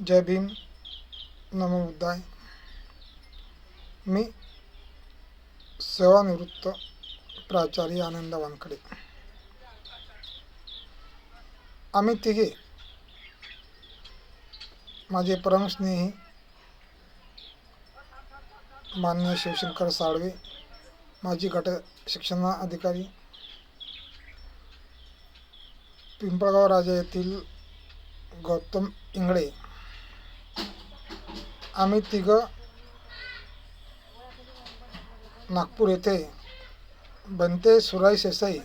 जय भीम. नमो बुद्धाय. मी सेवानिवृत्त प्राचार्य आनंद वानखडे. आम्ही तिघे माझे परमस्नेही मान्य शिवशंकर साळवे माजी गट शिक्षणा अधिकारी पिंपळगाव राजा येथील गौतम इंगळे आम्ही तिघं नागपूर येथे बनते सुराई सेसाई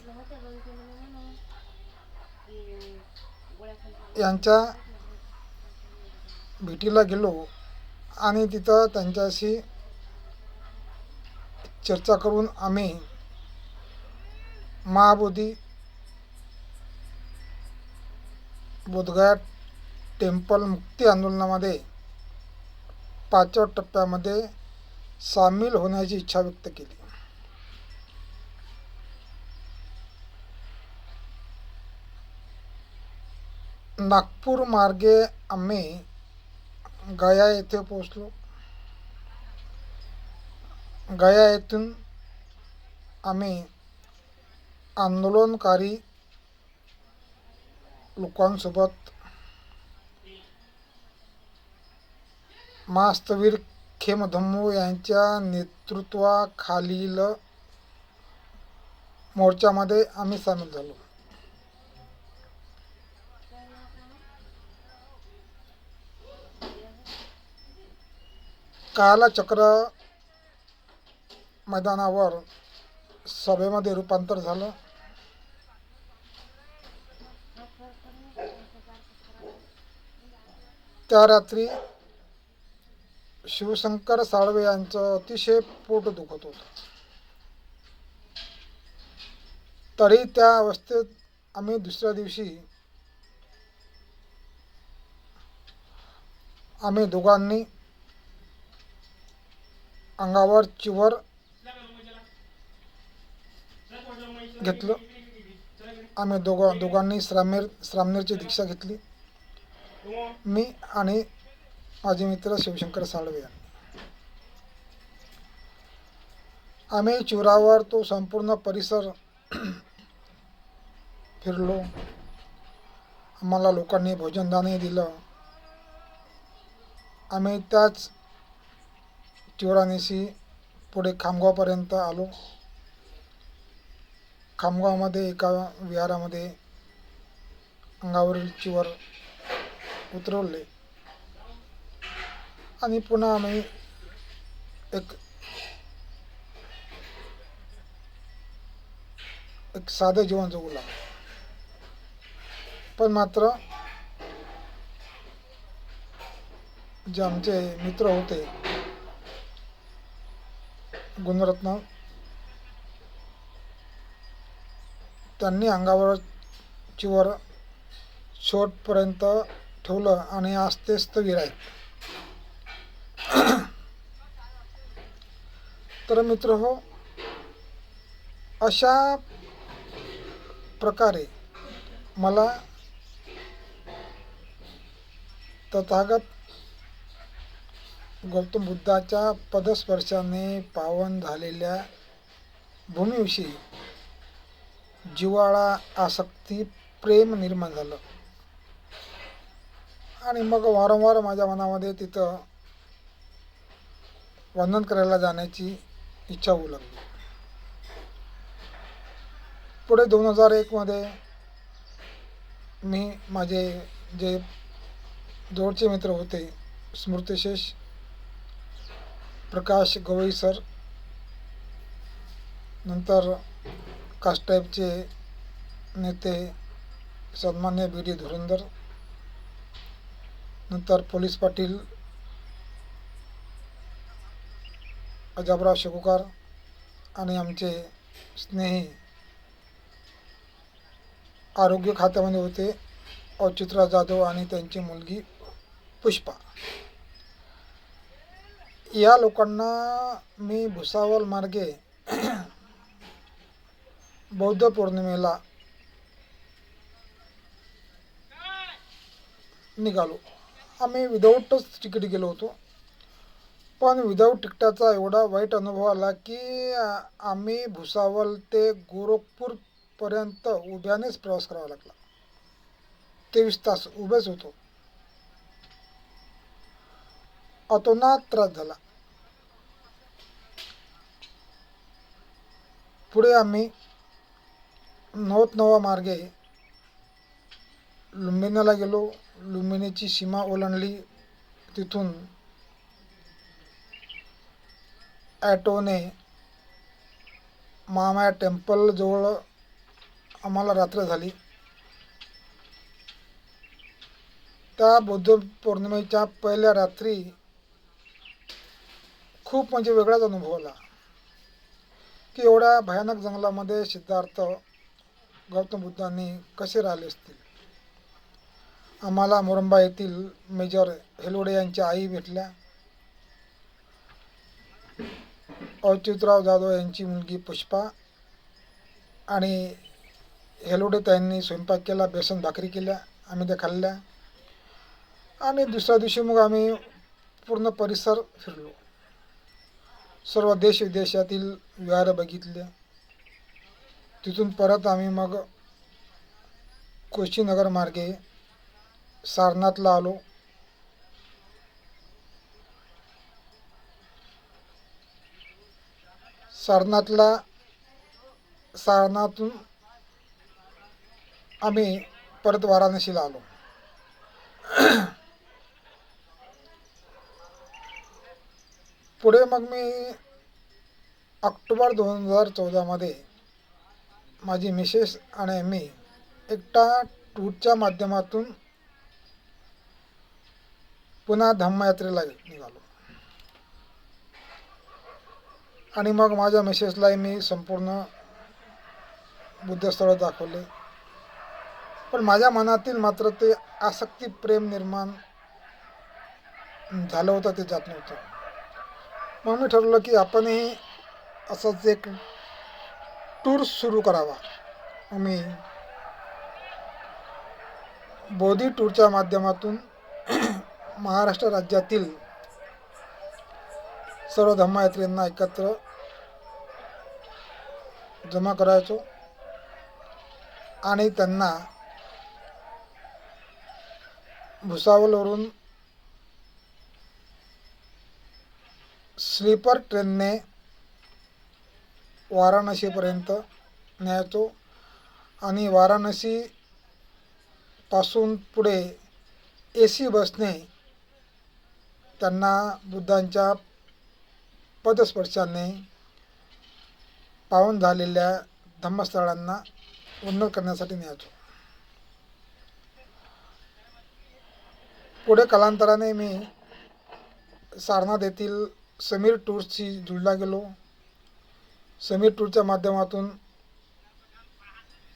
यांच्या भेटीला गेलो आणि तिथं त्यांच्याशी चर्चा करून आम्ही महाबोधी बोधगया टेम्पल मुक्ती आंदोलनामध्ये पाचव्या टप्प्यामध्ये सामील होण्याची इच्छा व्यक्त केली. नागपूर मार्गे आम्ही गया येथे पोचलो गया येथून आम्ही आंदोलनकारी लोकांसोबत मास्तवीर खेमधम्मू यांच्या नेतृत्वाखालील मोर्चामध्ये आम्ही सामील झालो. कालचक्र मैदानावर सभेमध्ये रूपांतर झालं. त्या रात्री शिवशंकर साळवे यांचं अतिशय पोट दुखत होतं. तरी त्या अवस्थेत आम्ही दुसऱ्या दिवशी आम्ही दोघांनी अंगावर चिवर घेतलं. आम्ही दोघं दोघांनी श्रामेर श्रामनेरची दीक्षा घेतली. मी आणि माझे मित्र शिवशंकर साळवे आम्ही चिवरावर तो संपूर्ण परिसर फिरलो. आम्हाला लोकांनी भोजनदानही दिलं. आम्ही त्याच चिवरानेशी पुढे खामगावपर्यंत आलो. खामगावमध्ये एका विहारामध्ये अंगावरील चिवर उतरवले. आणि पुन्हा आम्ही एक एक साधं जीवन जगू लागलो. पण मात्र जे आमचे मित्र होते गुणरत्न त्यांनी अंगावर चिवर शेवटपर्यंत ठेवलं आणि आज ते स्थगिर आहेत. तर मित्र हो अशा प्रकारे मला तथागत गौतम बुद्धाच्या पदस्पर्शाने पावन झालेल्या भूमीविषयी जिव्हाळा आसक्ती प्रेम निर्माण झालं. आणि मग वारंवार माझ्या मनामध्ये तिथं वंदन करायला जाण्याची इच्छा होऊ लागली. पुढे दोन हजार एकमध्ये मी माझे जे जवळचे मित्र होते स्मृतिशेष प्रकाश गवई सर नंतर कास्टाईपचे नेते सन्मान्य बी डी धुरंदर नंतर पोलीस पाटील अजाबराव शेकुकार आणि आमचे स्नेही आरोग्य खात्यामध्ये होते औचित्रा जाधव आणि त्यांची मुलगी पुष्पा. या लोकांना मी भुसावळ मार्गे बौद्ध पौर्णिमेला निघालो. आम्ही विदाऊटच तिकीट गेलो होतो. पण विदाऊट तिकटाचा एवढा वाईट अनुभव आला की आम्ही भुसावल ते गोरखपूरपर्यंत उभ्यानेच प्रवास करावा लागला. तेवीस तास उभेच होतो. अतोनात त्रास झाला. पुढे आम्ही नवत नवा मार्गे लुंबिनीला गेलो. लुंबिनीची सीमा ओलांडली. तिथून ॲटोने मामाया टेम्पलजवळ आम्हाला रात्र झाली. त्या बुद्ध पौर्णिमेच्या पहिल्या रात्री खूप म्हणजे वेगळाच अनुभव आला. की एवढ्या भयानक जंगलामध्ये सिद्धार्थ गौतम बुद्धांनी कसे राहिले असतील? आम्हाला मोरंबा येथील मेजर हेलोडे यांच्या आई भेटल्या. अच्युतराव जाधव यांची मुलगी पुष्पा आणि हेलोडे त्यांनी स्वयंपाक केला बेसन भाकरी केल्या आम्ही त्या खाल्ल्या. आणि दुसऱ्या दिवशी मग आम्ही पूर्ण परिसर फिरलो. सर्व देश विदेशातील विहार बघितले. तिथून परत आम्ही मग कुशीनगर मार्गे सारनाथला आलो. सारनाथला सारनाथून आम्ही परत वाराणसीला आलो. पुढे मग मी ऑक्टोबर दोन हजार चौदामध्ये माझी मिसेस आणि मी एकटा टूरच्या माध्यमातून पुन्हा धम्मयात्रेला निघालो. आणि मग माझ्या मिसेसलाही मी संपूर्ण बुद्धस्थळं दाखवले. पण माझ्या मनातील मात्र ते आसक्ती प्रेम निर्माण झालं होतं ते जात नव्हतं. मग मी ठरवलं की आपणही असंच एक टूर सुरू करावा. मग मी बोधी टूरच्या माध्यमातून महाराष्ट्र राज्यातील सर्व धम्मयात्रेंना एकत्र जमा करायचो. आणि त्यांना भुसावलवरून स्लीपर ट्रेनने वाराणसीपर्यंत न्यायचो. आणि वाराणसीपासून पुढे ए सी बसने त्यांना बुद्धांच्या पदस्पर्शाने पावन झालेल्या धम्मस्थळांना उन्नत करण्यासाठी न्यायचो. पुढे कालांतराने मी सारनाथ येथील समीर टूर्सशी जुळला गेलो. समीर टूरच्या माध्यमातून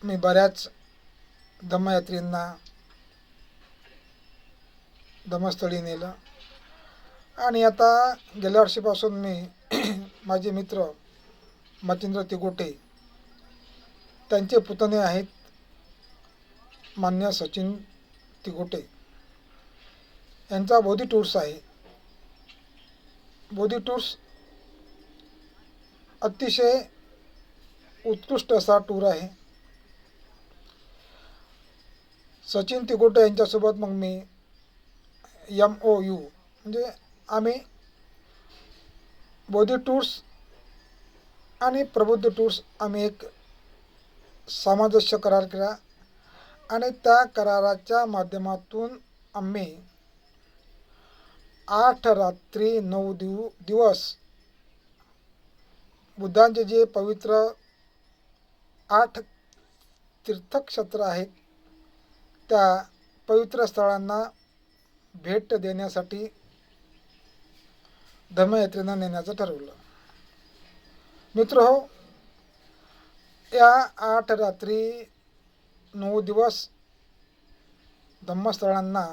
मी बऱ्याच धम्मयात्रींना धम्मस्थळी नेलं. आणि आता गेल्या वर्षीपासून मी माझे मित्र मचिंद्र तिगोटे त्यांचे पुतणे आहेत मान्य सचिन तिगोटे. यांचा बोधी टूर्स आहे. बोधी टूर्स अतिशय उत्कृष्ट असा टूर आहे. सचिन तिगोटे यांच्यासोबत मग मी एम ओ यू म्हणजे आम्ही बोधी टूर्स आणि प्रबुद्ध टूर्स आम्ही एक सामंजस्य करार केला. आणि त्या कराराच्या माध्यमातून आम्ही आठ रात्री नऊ दिव दिवस बुद्धांचे जे पवित्र आठ तीर्थक्षेत्र आहेत त्या पवित्र स्थळांना भेट देण्यासाठी धर्मयात्रेनं नेण्याचं ठरवलं. मित्र हो या आठ रात्री नऊ दिवस धम्मस्थळांना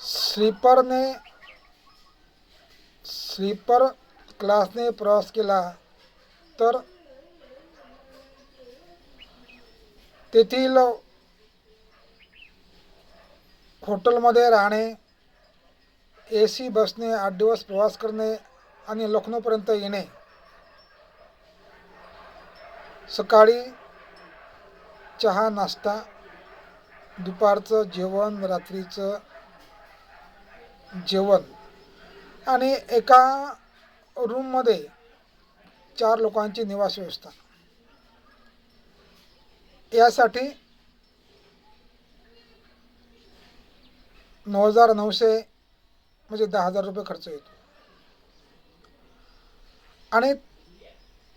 स्लीपरने स्लीपर क्लासने प्रवास केला तर तेथील हॉटेलमध्ये राहणे ए सी बसने आठ दिवस प्रवास करणे आणि लखनौपर्यंत येणे. सकाळी चहा नाश्ता दुपारचं जेवण रात्रीचं जेवण. आणि एका रूममध्ये चार लोकांची निवास व्यवस्था. यासाठी नऊ हजार नऊशे म्हणजे दहा हजार रुपये खर्च येतो. आणि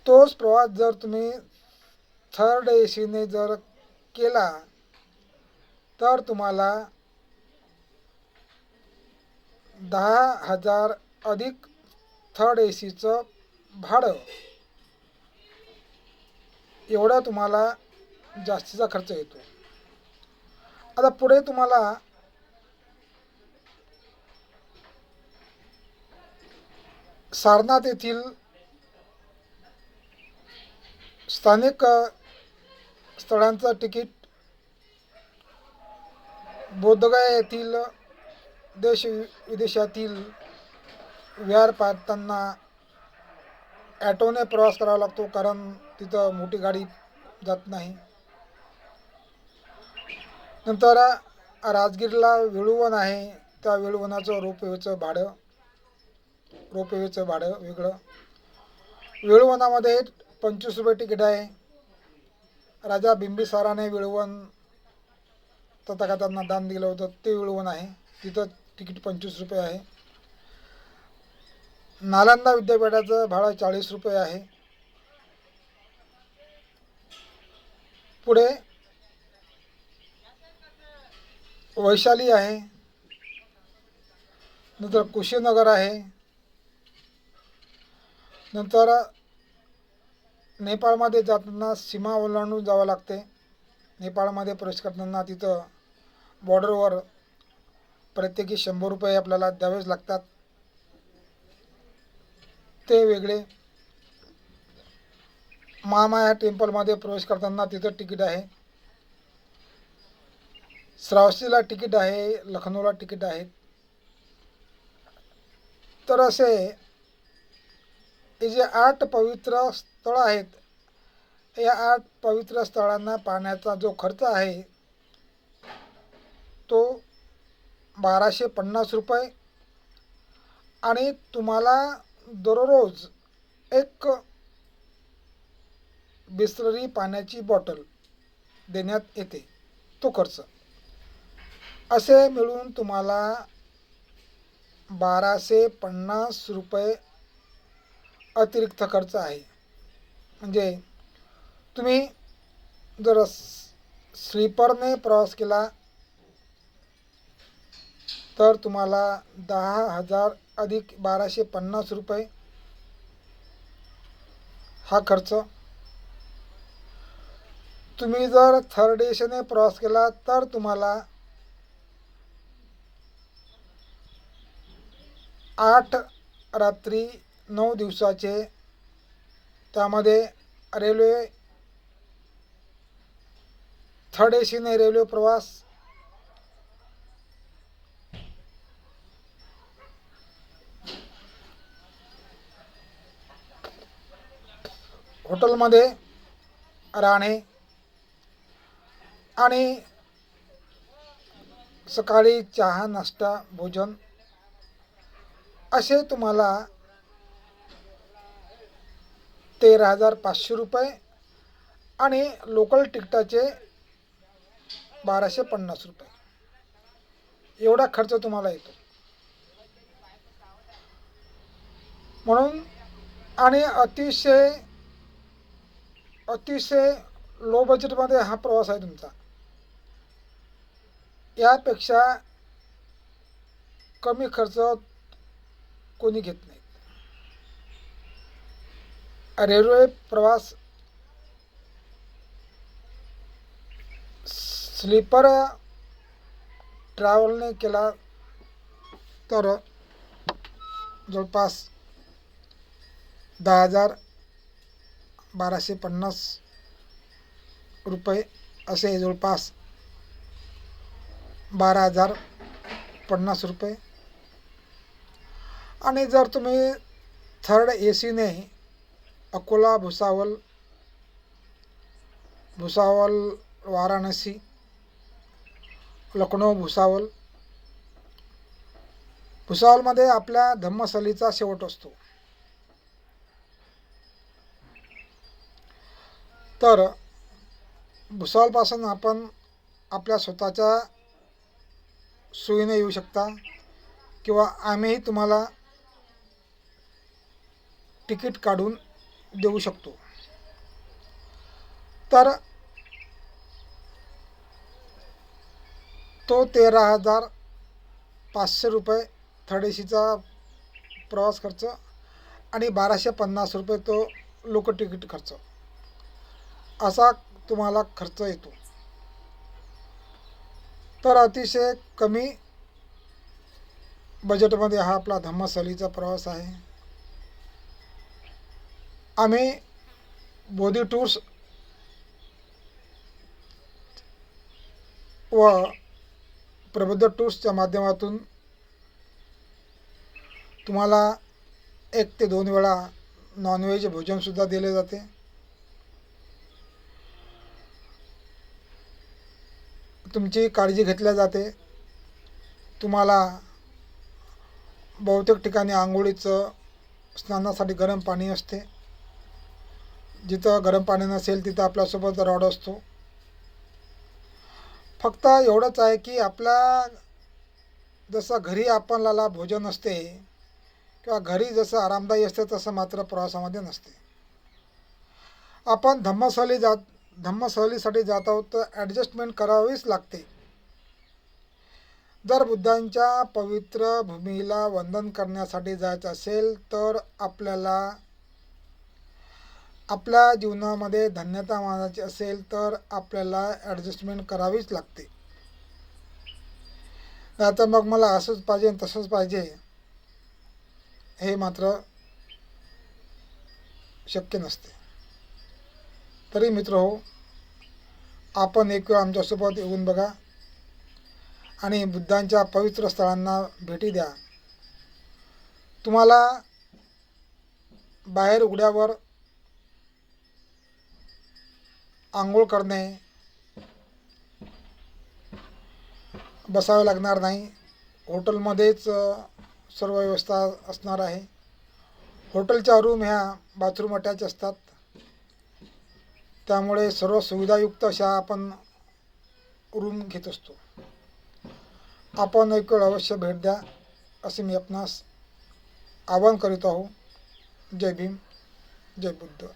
तोच प्रवास जर तुम्ही थर्ड ए सीने जर केला तर तुम्हाला दहा हजार अधिक थर्ड ए सीचं भाडं एवढा तुम्हाला जास्तीचा खर्च येतो. आता पुढे तुम्हाला सारनाथ येथील स्थानिक स्थळांचं तिकीट बोधगया येथील देश विदेशातील विहार पाहताना ॲटोने प्रवास करावा लागतो कारण तिथं मोठी गाडी जात नाही. नंतर राजगीरला वेळुवन आहे. त्या वेळुवनाचं रोपवेचं भाडं रोपवेचं भाडं वेगळं. विळवणामध्ये पंचवीस रुपये तिकीट आहे. राजा बिंबिसाराने वेळवण तथागतांना दान दिलं होतं ते विळवण आहे. तिथं तिकीट पंचवीस रुपये आहे. नालंदा विद्यापीठाचं भाडं चाळीस रुपये आहे. पुढे वैशाली आहे. नंतर कुशीनगर आहे. नंतर नेपाळमध्ये जाताना सीमा ओलांडून जावं लागते. नेपाळमध्ये प्रवेश करताना तिथं बॉर्डरवर प्रत्येकी शंभर रुपये आपल्याला द्यावेच लागतात. ते वेगळे. महामाया टेम्पलमध्ये प्रवेश करताना तिथं तिकीट आहे. श्रावस्तीला तिकीट आहे लखनौला तिकीट आहे. तर असे हे जे आठ पवित्र स्थळं आहेत या आठ पवित्र स्थळांना पाहण्याचा जो खर्च आहे तो बाराशे पन्नास रुपये. आणि तुम्हाला दररोज एक बिस्लरी पाण्याची बॉटल देण्यात येते तो खर्च. असे मिळून तुम्हाला बाराशे पन्नास रुपये अतिरिक्त खर्च आहे. म्हणजे तुम्ही जर स्लीपरने प्रवास केला तर तुम्हाला दहा हजार अधिक बाराशे पन्नास रुपये हा खर्च. तुम्ही जर थर्ड एशने प्रवास केला तर तुम्हाला आठ रात्री नऊ दिवसाचे. त्यामध्ये रेल्वे थर्ड एसीने रेल्वे प्रवास हॉटेलमध्ये राहणे आणि सकाळी चहा नाश्ता भोजन असे तुम्हाला तेरा हजार पाचशे रुपये आणि लोकल तिकटाचे बाराशे पन्नास रुपये. एवढा खर्च तुम्हाला येतो. म्हणून आणि अतिशय अतिशय लो बजेटमध्ये हा प्रवास आहे तुमचा. यापेक्षा कमी खर्च कोणी घेत नाही. रेल्वे प्रवास स्लीपर ट्रॅव्हलने केला तर जवळपास दहा हजार बाराशे पन्नास रुपये असे जवळपास बारा हजार पन्नास रुपये. आणि जर तुम्ही थर्ड ए सीने अकोला भुसावल भुसावल वाराणसी लखनौ भुसावल भुसावलमध्ये आपल्या धम्मसलीचा शेवट असतो. तर भुसावलपासून आपण आपल्या स्वतःच्या सोयीने येऊ शकता किंवा आम्हीही तुम्हाला तिकीट काढून देऊ शकतो. तर तो तेरा हजार पाचशे रुपये थर्ड ए सीचा प्रवास खर्च आणि बाराशे पन्नास रुपये तो लोक तिकीट खर्च. असा तुम्हाला खर्च येतो. तर अतिशय कमी बजेटमध्ये हा आपला धम्मसलीचा प्रवास आहे. आम्ही बोधी टूर्स व प्रबुद्ध टूर्सच्या माध्यमातून तुम्हाला एक ते दोन वेळा नॉनव्हेज भोजनसुद्धा दिले जाते. तुमची काळजी घेतल्या जाते. तुम्हाला बहुतेक ठिकाणी आंघोळीचं स्नानासाठी गरम पाणी असते. जिथं गरम पाणी नसेल तिथं आपल्यासोबत रॉड असतो. फक्त एवढंच आहे की आपल्या जसं घरी आपल्याला भोजन असते किंवा घरी जसं आरामदायी असते तसं मात्र प्रवासामध्ये नसते. आपण धम्मसहली जात धम्मसहलीसाठी जात आहोत तर ॲडजस्टमेंट करावीच लागते. जर बुद्धांच्या पवित्र भूमीला वंदन करण्यासाठी जायचं असेल तर आपल्याला आपल्या जीवनामध्ये धन्यता मानायची असेल तर आपल्याला ॲडजस्टमेंट करावीच लागते. आता मग मला असंच पाहिजे तसंच पाहिजे. हे मात्र शक्य नसते. तरी मित्र हो आपण एक वेळ आमच्यासोबत येऊन बघा आणि बुद्धांच्या पवित्र स्थळांना भेटी द्या. तुम्हाला बाहेर उघड्यावर आंघोळ करणे बसावे लागणार नाही. हॉटेलमध्येच सर्व व्यवस्था असणार आहे. हॉटेलच्या रूम ह्या बाथरूम अटॅच असतात. त्यामुळे सर्व सुविधायुक्त अशा आपण रूम घेत असतो. आपण एक वेळ अवश्य भेट द्या असे मी आपणास आवाहन करीत आहो. जय भीम जय बुद्ध.